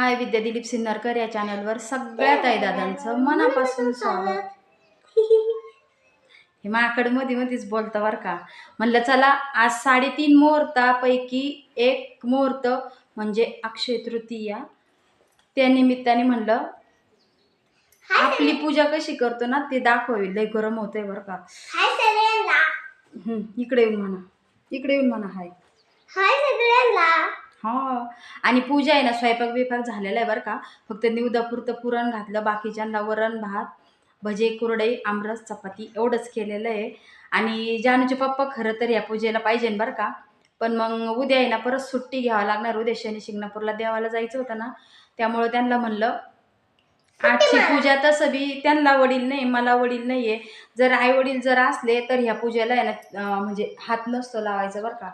हाय विद्या दिलीप सिन्नरकर या चॅनलवर सगळ्या ताई दादांचं मनापासून स्वागत. हे माकडमध्ये मध्येच बोलतं बरं का. म्हणलं चला आज साडेतीन मुहूर्तापैकी एक मुहूर्त म्हणजे अक्षय तृतीया. त्या निमित्ताने म्हणलं आपली पूजा कशी करतो ना ते दाखवावी. लय गरम होतंय बरं का. इकडे येऊन म्हणा. इकडे येऊन म्हणा हाय. हाय सगळ्यांना. हा. आणि पूजा आहे ना स्वयंपाक बिपाक झालेला आहे बरं का. फक्त निवदापुरतं पुरण घातलं बाकीच्यांना वरण भात भजे कुरडई आमरस चपाती एवढंच केलेलं आहे. आणि जानूचे पप्पा खरं तर या पूजेला पाहिजे बरं का. पण मग उद्या आहे ना परत सुट्टी घ्यावं लागणार. उद्या शनी शिंगणापूरला देवाला जायचं होतं ना. त्यामुळं त्यांना म्हणलं आजची पूजा तसं बी त्यांना वडील नाही मला वडील नाही आहे जर आई वडील जर असले तर ह्या पूजेला आहे ना अं, म्हणजे हात नसतो लावायचा बरं का.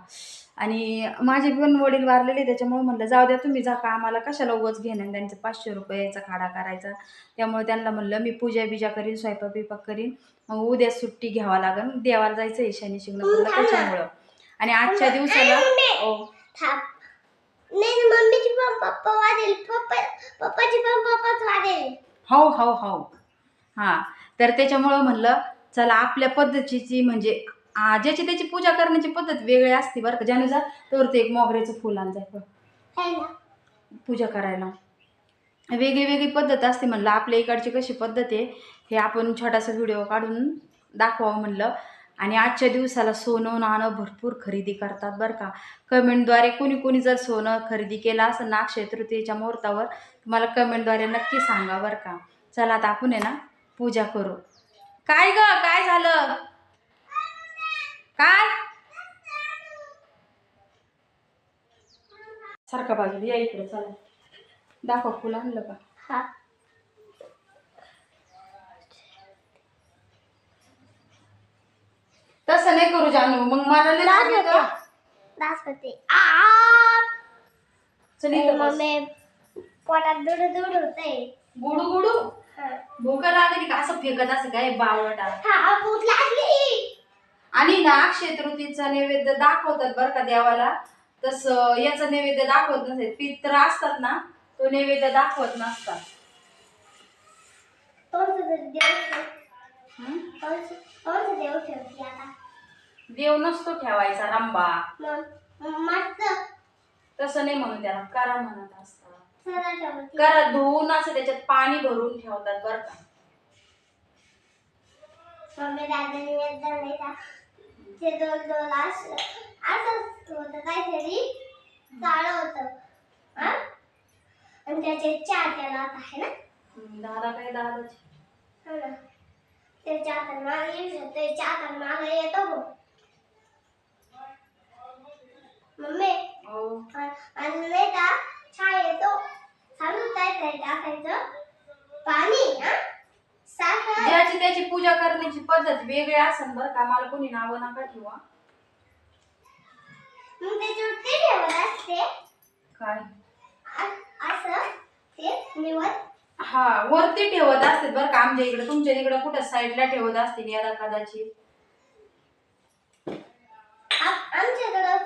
आणि माझे पण वडील वारलेले त्याच्यामुळे म्हणलं जाऊ द्या तुम्ही जा का? आम्हाला कशाला उगाच घेणं त्यांचं पाचशे रुपयाचा खाडा करायचा. त्यामुळे त्यांना म्हणलं मी पूजा बिजा करीन स्वयंपाक बिपाक करीन. मग उद्या सुट्टी घ्यावा लागेल देवाला जायचं आहे शनी शिंगणापूरला त्याच्यामुळं. आणि आजच्या दिवसाला वाढेल हो हो हो. हां. तर त्याच्यामुळं म्हणलं चला आपल्या पद्धतीची म्हणजे ज्याची त्याची पूजा करण्याची पद्धत वेगळी असते बरं का. ज्याने जा तर ते एक मोगऱ्याचं फुल आण जाय है ना? पूजा करायला. वेगळी वेगळी पद्धत असते म्हणलं. आपल्या इकडची कशी पद्धत आहे हे आपण छोटासा व्हिडिओ काढून दाखवावं म्हणलं. आणि आजच्या दिवसाला सोनं नाणं भरपूर खरेदी करतात बरं का. कमेंटद्वारे कोणी कोणी जर सोनं खरेदी केलं असेल ना अक्षय तृतीयेच्या मुहूर्तावर मला कमेंटद्वारे नक्की सांगा बरं का. चला आता आपण आहे ना पूजा करू. काय ग? काय झालं? काय? सारखा बाजूला या इकडे चला. दाखव फुल आणलं का? हा. तसं नाही करू जानू मग मला नाही दास लागेल होते का? दास होते आ! चल इथं बस. मम्मी पोटात दुड दुड होतंय. गुडू गुडू? हा. भूका लागली का? असं फेकत असं काय बावळटा? हा, भूक लागली. आणि ना अक्षय तृतीचा नैवेद्य दाखवतात बरं का देवाला. तसं याचा नैवेद्य दाखवत नसेल पित्र असतात ना तो नैवेद्य दाखवत नसतात. देव नसतो ठेवायचा रंबा. तसं नाही म्हणून त्याला करा म्हणत असतात. करा धुवून असं त्याच्यात पाणी भरून ठेवतात बरं का ते दोन दोन असं होतं काहीतरी. काळं होतं. हा? आणि त्याचे चार होता आहे ना? दादा काय दादाची? हो ना. त्याच्या हातात मागे येऊ शकतो. त्याच्या हातात मागे येतो हो मम्मी. आणि नाही का छान येतो. सांगू काय काय टाकायचं? पाणी हा? ज्याची त्याची पूजा करण्याची पद्धत वेगळी असेल बरं का मला कोणी नावं नका ठेवा. मग त्याच्यावर ते ठेवत असते. काय? आ- असं ते निवड. हा वरती ठेवत असते बरं का आमच्या इकडे तुमच्या तिकडे कुठं साईडला ठेवत असतील याला कदाचित. आमच्याकडं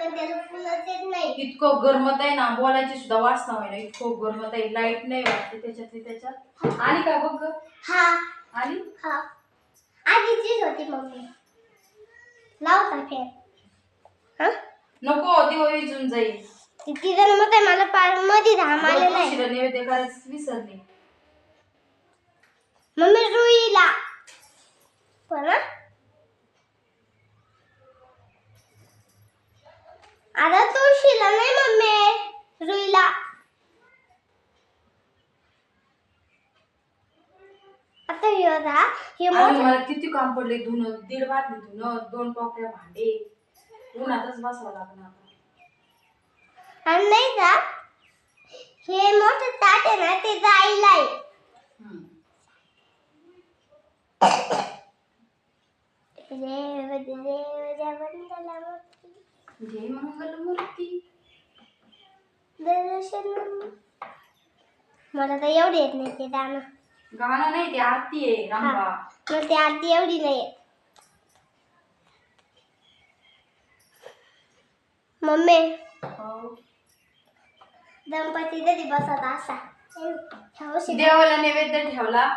पण त्याला फुलाचे नाही. इतकं गरमत आहे ना बोलायची सुद्धा वाचना होईना. इतकं गरमत आहे लाइट नाही वाटते त्याच्यात त्याच्यात. आणि काय बघ गं? हा. आणि? हा. आधीचीच होती मम्मी. लाव का फेर. हा? नको दिव विजून जाईल तिथं मग काय मला पारमध्ये घाम आलेला आहे. तुळशीला नैवेद्य करायचं विसरले मम्मी रुईला पण हा? आता तुळशीला नाही मम्मी रुईला आता हे होता हे मोठं मला किती काम पडले धुणं दीड बाटली धुणं दोन टोकऱ्या भांडे उन्हातच बसावं लागणार आता. आणि नाही का हे मोठं ताट आहे ना ते जायला आहे हम्म. देव देव जगवंताला मोठी जय मंगलमूर्ती. दर्शन. मला तर एवढी येत नाही ते गाणं. गाणं नाही ते आरती आहे रामबा मग ते आरती एवढी नाही येत. मम्मी. हो. गणपती कधी बसत असा. देवाला नैवेद्य ठेवला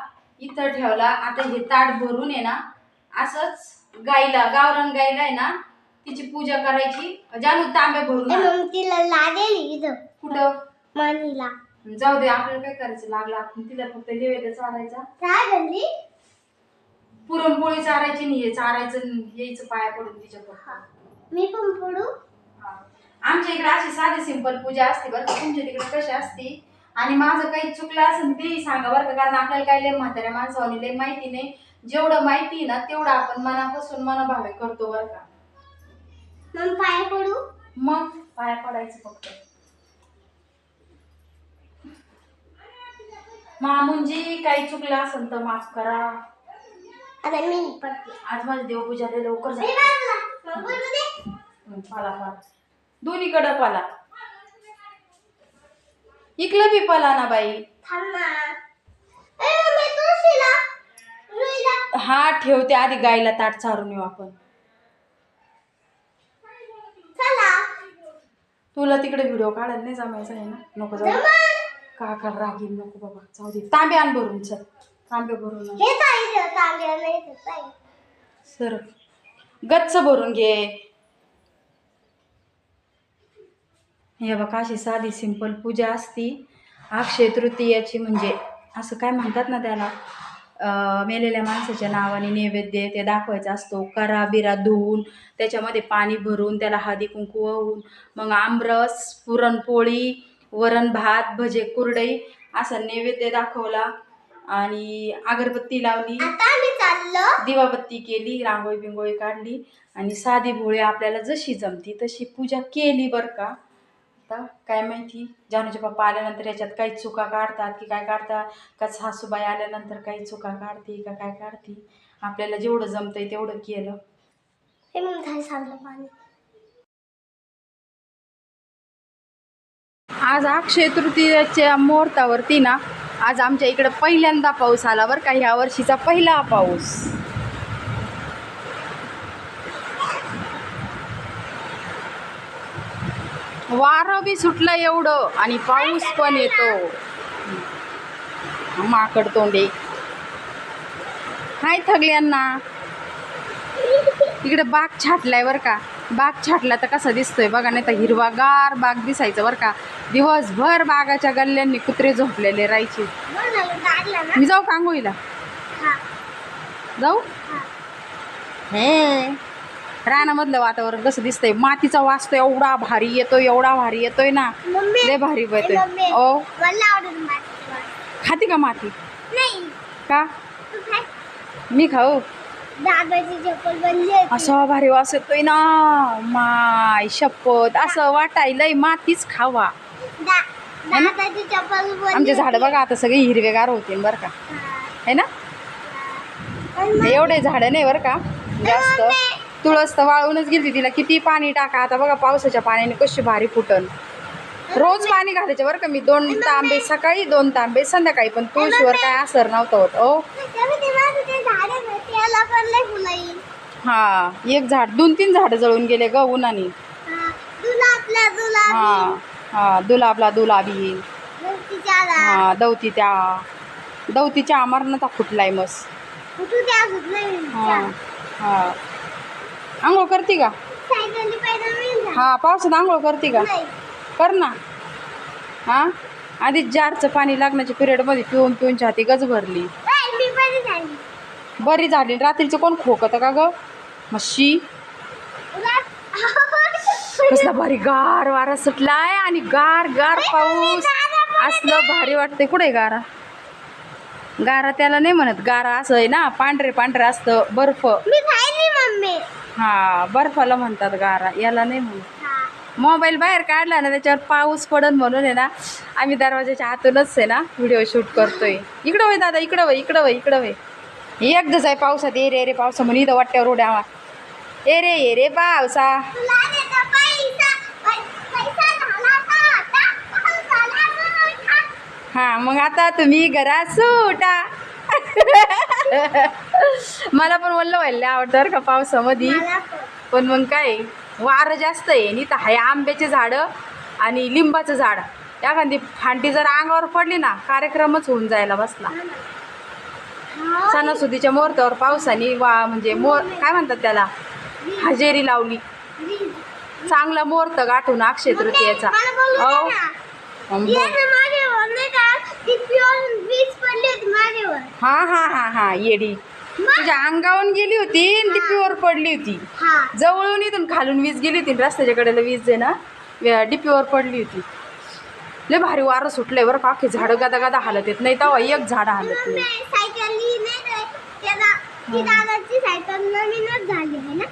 इथं ठेवला. आता हे ताट भरून आहे ना असंच गाईला गावरान गाईला आहे ना तिची पूजा करायची. जानू तांब्या भरून आण. मग तिला लागेल इथं. कुठं? मनीला. जाऊ दे आपल्याला काय करायचं लागलं? आपण तिला फक्त नैवेद्य चारायचा. काय बनली पुरणपोळी चारायची नाही हे चारायचं आणि यायचं पाया पडून तिच्या फक्त मी पण पडू? हा. आमच्या इकडे अशी साधी सिंपल पूजा असते बरं का. तुमच्या तिकडे कशी असते? आणि माझं काही चुकलं असेल ते सांगा बरं का. कारण आपल्याला काही लय म्हाताऱ्या माणसावानी लय माहिती नाही. जेवढं माहिती आहे ना तेवढं आपण मनापासून मनभावे करतो बरं का. मग पाया पडायचं फक्त. मामुंजी काही चुकलं असेल तर माफ करा. आता मी पडते आज माझी देवपूजा लय लवकर झाली. हं, पाला पाला दोन्हीकडं पाला. इकलं बी पाला ना बाई. थांब ना. ए मम्मी तुळशीला रुईला. हा ठेवते. आधी गाईला ताट चारून येऊ आपण चला तुला तिकडे व्हिडिओ काढायला नाही जमायचं आहे ना? नको जाऊ. जमन. काका रागीन? नको बाबा. जाऊ दे. तांबे आण भरून चल. तांबे भरून आण. हे काय तांब्या नाही तर काय सर गच्च भरून घे. हे बघा अशी साधी सिंपल पूजा असती. अक्षय तृतीयाची म्हणजे असं काय म्हणतात ना त्याला? मेलेल्या माणसाच्या नावाने नैवेद्य ते दाखवायचा असतो. करा बिरा धुवून त्याच्यामध्ये पाणी भरून त्याला हळदी कुंकू वाहून मग आमरस पुरणपोळी वरण भात भजे कुरडई असा नैवेद्य दाखवला. आणि अगरबत्ती लावली. दिवाबत्ती केली रांगोळी बिंगोळी काढली. आणि साधी भोळी आपल्याला जशी जमती तशी पूजा केली बरं का. आता? काय माहिती? जानूचे पप्पा आल्यानंतर याच्यात काही चुका काढतात की काय काढतात? का सासूबाई आल्यानंतर काही चुका काढते का काय काढते? आपल्याला जेवढं जमतंय तेवढं केलं. हे मग झालं सांगलं पाणी. आज अक्षय तृतीयाच्या मुहूर्तावरती ना आज आमच्या इकडं पहिल्यांदा पाऊस आला बरं का ह्या वर्षीचा पहिला पाऊस. वारं बी सुटलं एवढं आणि पाऊस पण येतो. माकड तोंडे. हाय थगल्यांना. इकडे बाग छाटलाय बरं का. बाग छाटला तर कसा दिसतोय बघा नाही तर हिरवागार बाग दिसायचं बरं का. दिवसभर बागाच्या गल्ल्यांनी कुत्रे झोपलेले राहायचे. मी जाऊ का आंघोळीला हा. जाऊ? हा. हे. रानामधलं वातावरण कसं दिसतंय? मातीचा वास तो एवढा भारी येतोय एवढा भारी येतोय ना? लय भारी येतोय ओ? खाती का माती? नाही. का? मी खाऊ? असं भारी वास येतोय ना? माय शपथ. असं वाटायलंय मातीच खावा. आमचे झाडं. बघा आता सगळे हिरवेगार होतील बरं का. हा. ना? एवढे झाडं नाही बरं का? जास्त. तुळस तर वाळूनच गेली तिला. किती पाणी टाका. आता बघा पावसाच्या पाण्याने कशी भारी फुटन. रोज पाणी घालायचे बरं का. मी दोन तांबे सकाळी दोन तांबे संध्याकाळी. पण तुळशीवर काय असर नव्हतं होत ओ. हा एक झाड दोन तीन झाडं जळून गेले ग उन्हाने. हा. हा दुलाबला दुलाबी. हा दवती त्या दवतीच्या अमरनाथा फुटलाय मस कुठून त्या सुटलं हा हा. आंघोळ करते का. हा पावसात आंघोळ करते का. कर ना. हा? आधीच जारचं पाणी लागण्याच्या पिरियडमध्ये पिऊन पिऊन छाती गज भरली. बरी झाली. रात्रीचं कोण खोकत का ग? मशी कसला भारी गार वारा सुटलाय आणि गार गार पाऊस. असलं भारी वाटतंय. कुठे गारा? गारा त्याला नाही म्हणत. गारा असं आहे ना पांढरे पांढरे असतं बर्फ. हा बर्फाला म्हणतात गारा. याला नाही म्हणत. मोबाईल बाहेर काढला ना त्याच्यावर पाऊस पडन म्हणून आहे ना आम्ही दरवाजाच्या आतूनच आहे ना व्हिडिओ शूट करतोय. इकडं वय दादा इकडं वय इकडं वय इकडं वय. एकदाच आहे पावसात ए रे रे पावसा म्हणे इथं वाट्यावर उड्या मार. ए रे ए रे पावसा. हा मग आता तुम्ही घरात सुटा. मला पण वल्ल व्हायला आवडतं बरं का पावसामध्ये. पण. मग काय वारं जास्त आहे. नाही तर हाय आंब्याचे झाडं आणि लिंबाचं झाड. एखादी फांटी जर अंगावर पडली ना कार्यक्रमच होऊन जायला बसला. हा. सणासुदीच्या मुहूर्तावर पावसाने वा म्हणजे मोर काय म्हणतात त्याला? हजेरी लावली. चांगला मुहूर्त गाठून अक्षय तृतीयेचा. मला बोलू दे हो ना. ना हा हा हा हा येडी. तुझ्या अंगावून गेली होती आणि ती पिवर पडली होती. हा. जवळून इथून खालून वीज गेली होती आणि रस्त्याच्या कडेला वीज आहे ना डिपीवर पडली होती. लय भारी वारं सुटलंय बरं पाखे झाडं गदा गदा हालत येत नाही तेव्हा एक झाड हालत नाही सायकल नाही का त्याला ती दादाची सायकल नवीनच झाली आहे ना?